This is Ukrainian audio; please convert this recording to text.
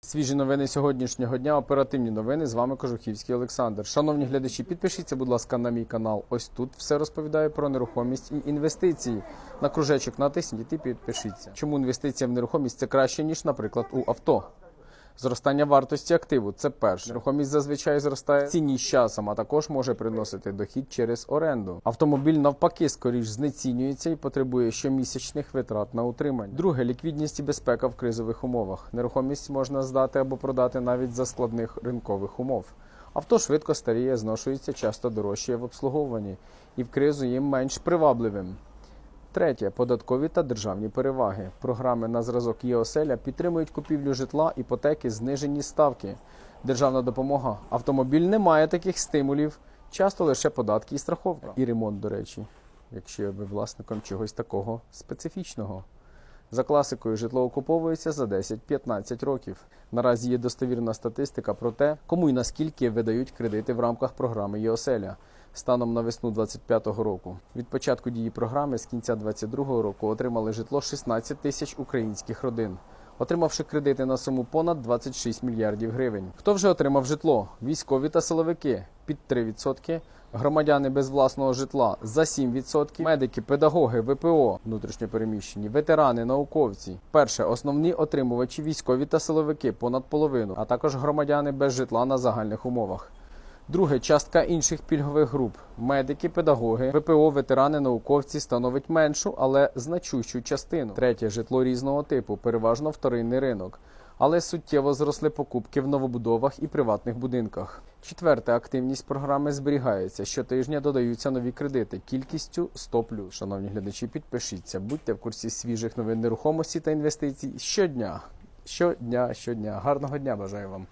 Свіжі новини сьогоднішнього дня. Оперативні новини. З вами Кожухівський Олександр. Шановні глядачі, підпишіться, будь ласка, на мій канал. Ось тут все розповідаю про нерухомість і інвестиції. На кружечок натисніть і підпишіться. Чому інвестиція в нерухомість це краще ніж, наприклад, у авто? Зростання вартості активу це перше. Нерухомість зазвичай зростає в ціні з часом, а також може приносити дохід через оренду. Автомобіль навпаки скоріш знецінюється і потребує щомісячних витрат на утримання. Друге ліквідність і безпека в кризових умовах. Нерухомість можна здати або продати навіть за складних ринкових умов. Авто швидко старіє, зношується, часто дорожчає в обслуговуванні і в кризу їм менш привабливим. Третє податкові та державні переваги. Програми на зразок ЄОСЕЛЯ підтримують купівлю житла, іпотеки, знижені ставки. Державна допомога. Автомобіль не має таких стимулів, часто лише податки і страховка. І ремонт, до речі, якщо ви власником чогось такого специфічного. За класикою житло окуповується за 10-15 років. Наразі є достовірна статистика про те, кому і наскільки видають кредити в рамках програми ЄОСЕЛЯ станом на весну 2025 року. Від початку дії програми з кінця 2022 року отримали житло 16 тисяч українських родин, отримавши кредити на суму понад 26 мільярдів гривень. Хто вже отримав житло? Військові та силовики під 3%, громадяни без власного житла за 7%, медики, педагоги, ВПО, внутрішньопереміщені, ветерани, науковці. Перше, основні отримувачі військові та силовики понад половину, а також громадяни без житла на загальних умовах. Друге, частка інших пільгових груп медики, педагоги, ВПО, ветерани, науковці становить меншу, але значущу частину. Третє житло різного типу, переважно вторинний ринок. Але суттєво зросли покупки в новобудовах і приватних будинках. Четверте, активність програми зберігається. Щотижня додаються нові кредити кількістю 100 Шановні глядачі, підпишіться, будьте в курсі свіжих новин нерухомості та інвестицій щодня. Щодня, щодня. Гарного дня бажаю вам.